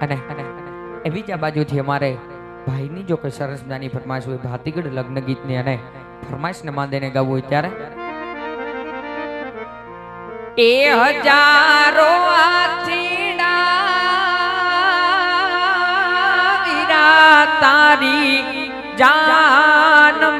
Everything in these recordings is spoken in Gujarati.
અને એ બીજા બાજુથી અમારે ભાઈની જો કોઈ સરસ મજાની ફરમાશ હોય, ભાતીગઢ લગ્ન ગીતની અને ફરમાશને માંડીને ગાવું હોય ત્યારે? એ હજારો તારી જાન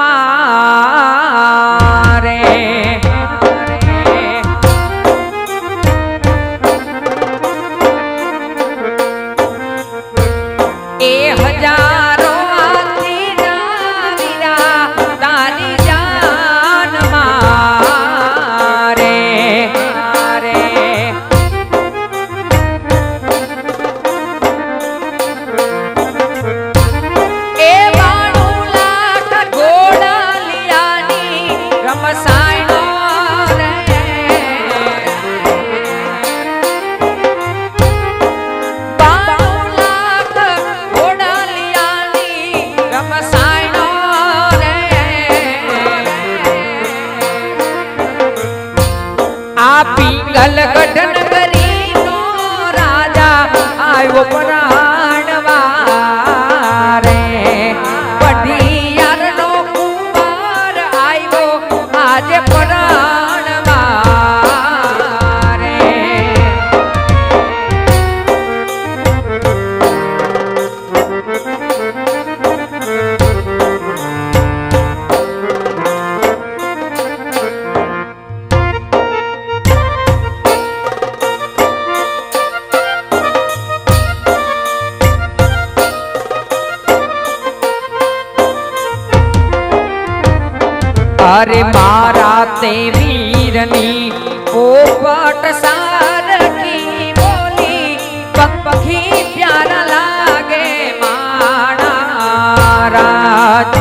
તે વીરની પોપટ સારખી બોલી પંખી પ્યારા લાગે માણા રાજ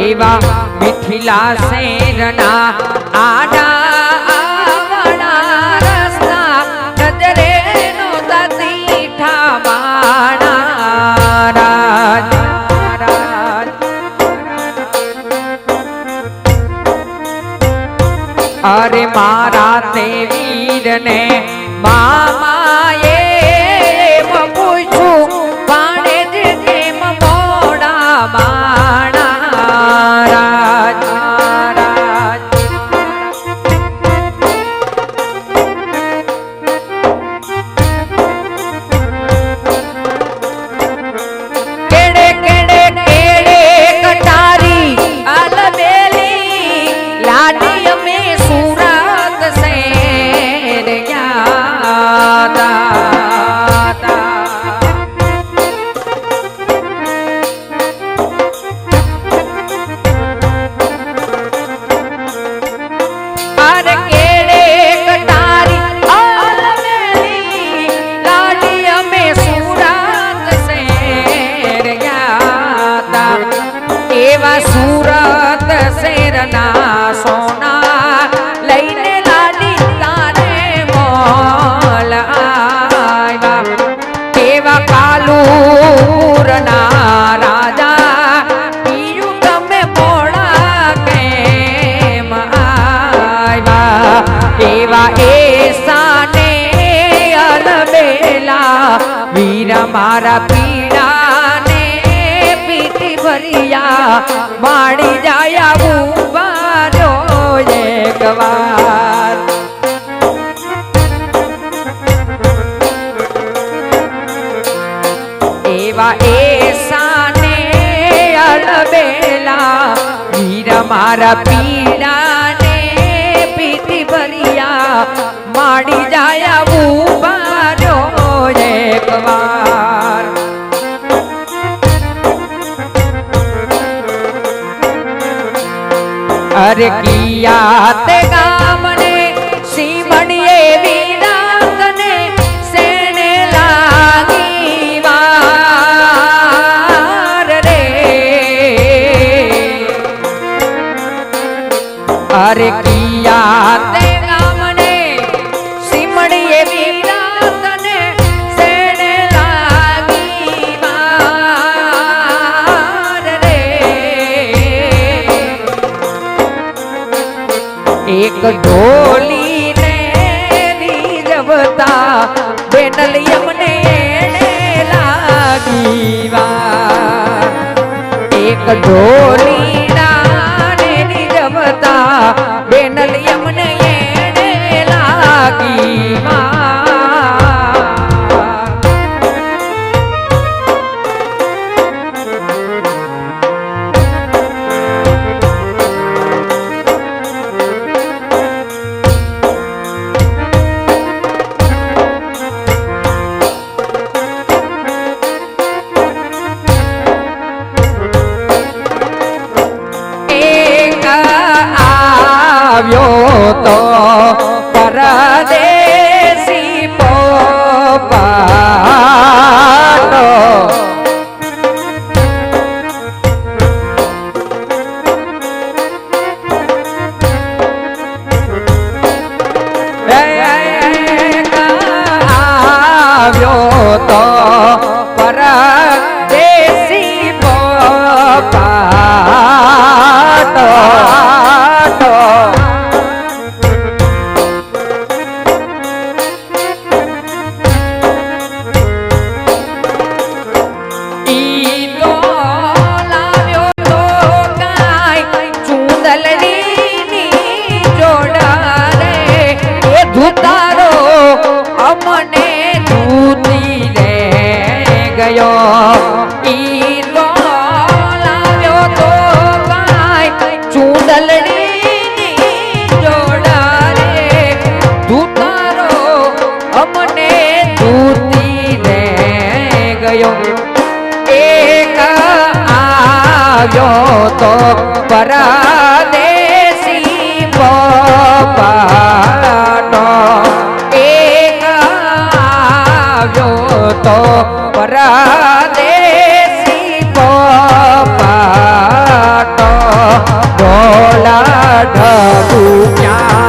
એવા મિથિલા શેરના આડા વીરને ભરિયા માણી જાય ઉભારો એક વાર. એવા એ સાને અડબેલા, વીર મારા પીડાને પીતી ભરિયા માડી જાય અરે કિયા તે ગામને સીમણીએ વિરાગને સેને લાગી વાર રે. અરે કિયા ઢોલી ને જવતા બેનલ યમને લાગી વા. એક ઢોલી ક્યાં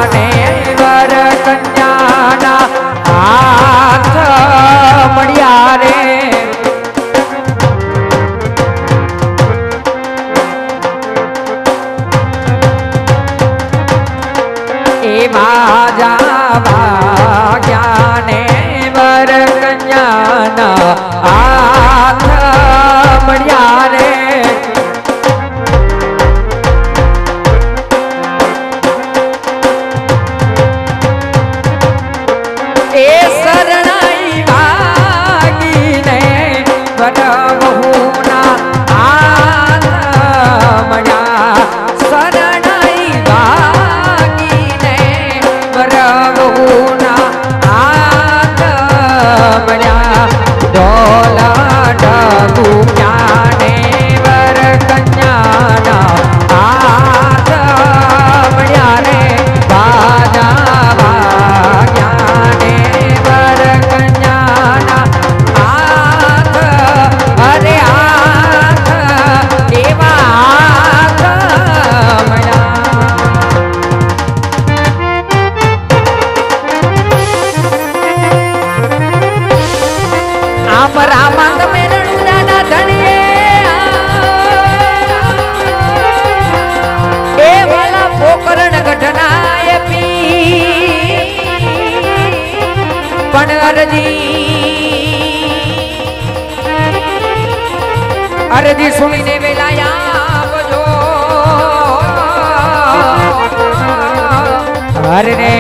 હરને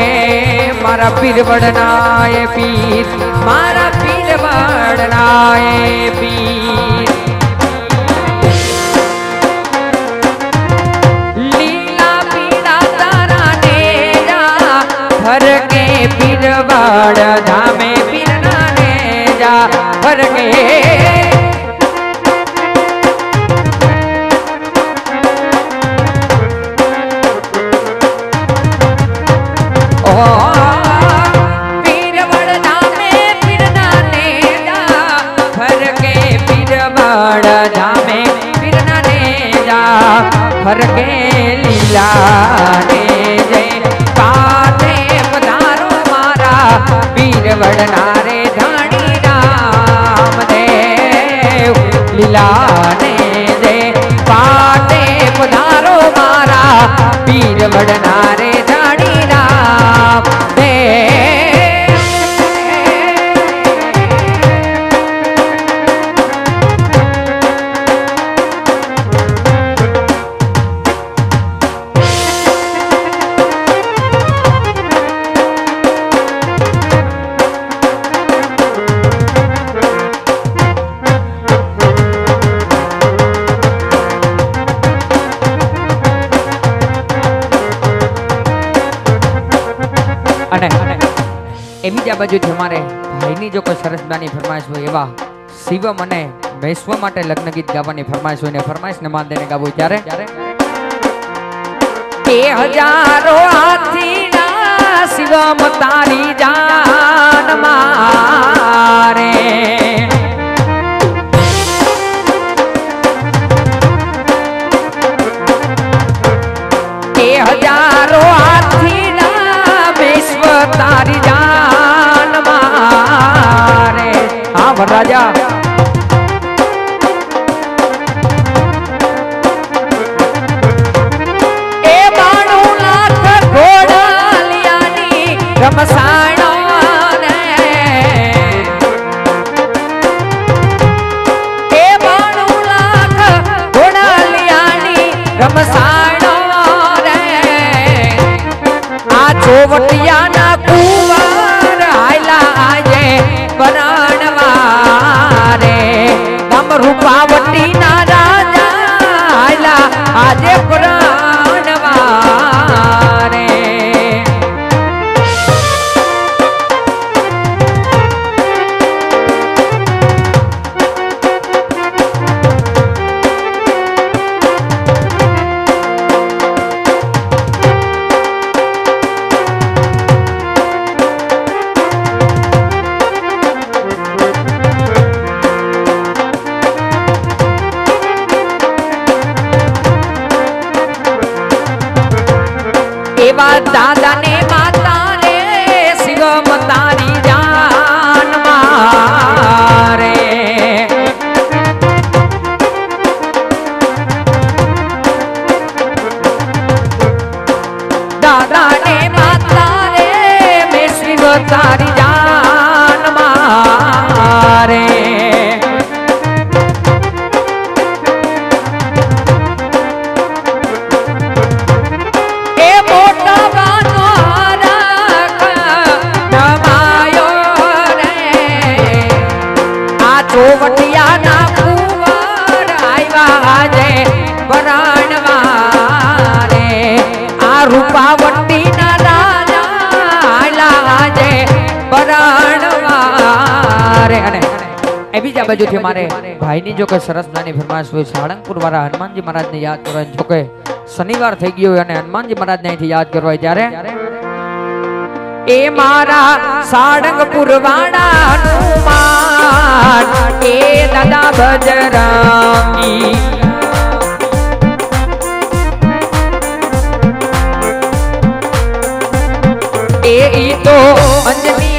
મારા પીર વડના એ પીર, મારા પીર વડના એ પીર. લીલા પીડા તારા ને જા ફરકે પીર વડ ધામે પીરના ને જા ફરકે ફરકે લીલા રે જય પાતે પધારો મારા વીરવડના રે ધાણી રામ દેવ લીલા રે જય પાતે પધારો મારા વીરવડના રે અમારે ભાઈની જો કોઈ સરસ મજાની ફરમાઈશ હોય એવા શિવમ અને વૈશ્વ માટે લગ્ન ગીત ગાવાની ફરમાઈશ હોય ને ફરમાઈશ ને માન દઈને ગાવું. ત્યારે હજારો હાથીના શિવમ તારી જાન મારે. હજારો હાથીના 欢迎大家。બીજા બાજુથી મારે ભાઈની જો કે સરસ નાની ફરમાશ હોય, સાળંગપુર વાળા હનુમાનજી મહારાજને યાદ કરવા જો કે શનિવાર થઈ ગયો અને હનુમાનજી મહારાજને અહીંથી યાદ કરવા ત્યારે એ મારા સાળંગપુર વાળા હનુમાન, એ દાદા બજરંગી. એ તો અંજની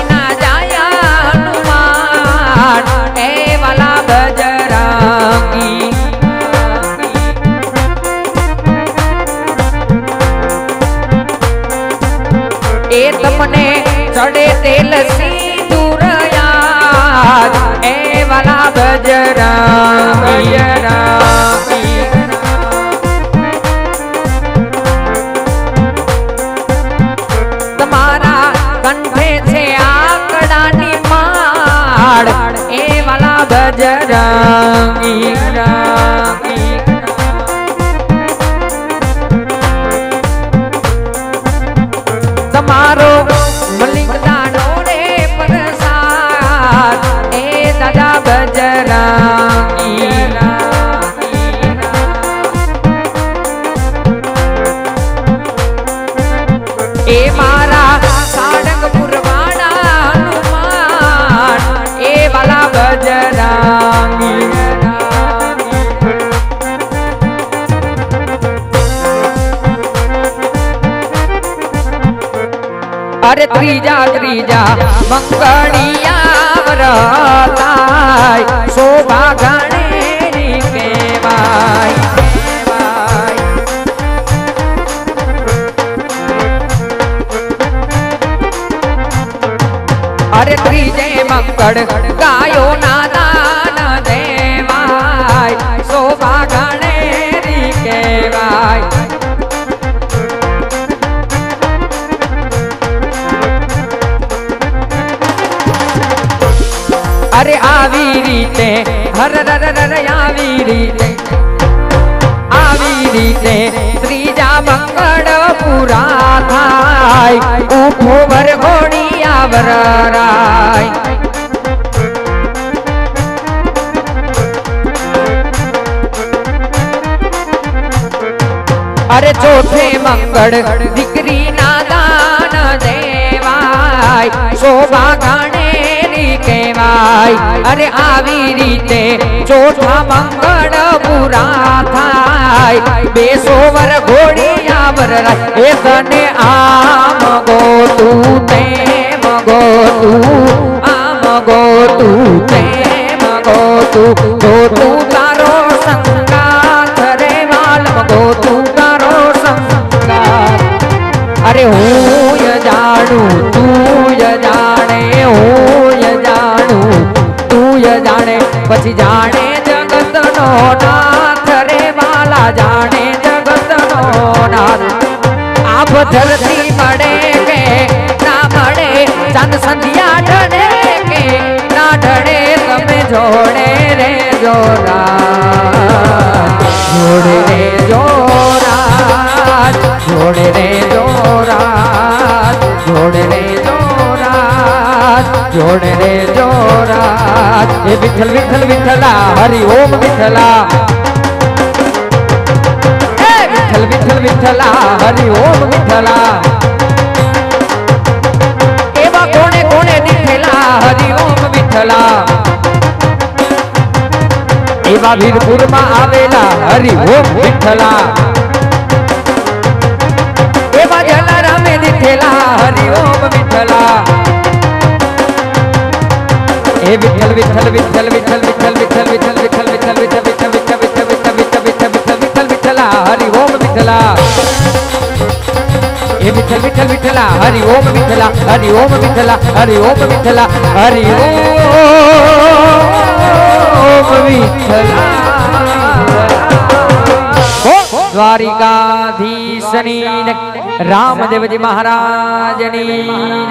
એ મારા સાળંગપુર વાળા અરે ત્રીજા ત્રીજા મંગળિયા વરતાય શોભા અરે ત્રીજે મંગળ ગાયો ના દાન દેવાય. શોભા ગણેરી કહેવાય. અરે આવી રીતે, હર હર હર આવી રીતે આવી રીતે ત્રીજા મંગળ પૂરા થાય ઊભો વર્ગો વરરાય અરે ચોથે મંગળ દીકરી ના દાન દેવાય શોભા કહેવાય. અરે આવી રીતે ચોથા મંગળ પૂરા થાય. બેસો વર ઘોડી આવર એ તને આમ ગો તું તેમ મગો તું આમ ગો તું તેમ મગો તું જો તું તારો જોરા, જોડે રે જોરા, જોડે રે જોરા, જોડે રે જોરા, જોડે રે જોરા. એ વિઠ્ઠલ વિઠ્ઠલ, વિઠ્ઠલા, હરિ ઓમ વિઠ્ઠલા. વિઠ્ઠલ વિઠ્ઠલ, વિઠ્ઠલા, હરિ ઓમ વિઠ્ઠલા. એવા કોણે કોણે દીઠેલા હરિ ઓમ વિઠ્ઠલા. એવા વીરપુરમાં આવેલા હરિ ઓમ વિઠ્ઠલા એવા જલારામે દીઠેલા હરિ ઓમ વિઠ્ઠલા એ વિઠ્ઠલ વિઠ્ઠલ વિઠ્ઠલ વિઠ્ઠલ વિઠ્ઠલ વિઠ્ઠલ વિઠ્ઠલ વિઠ્ઠલ વિઠ્ઠલ વિઠ્ઠલ વિઠ્ઠલ વિઠ્ઠલ વિઠ્ઠલ હરિ ઓમ વિઠ્ઠલા હરિ ઓમ વિઠ્ઠલા હરિ ઓમ વિઠ્ઠલા હરિ ઓમ ઓમ વિઠ્ઠલા દ્વારિકાધીશની. રામદેવજી મહારાજની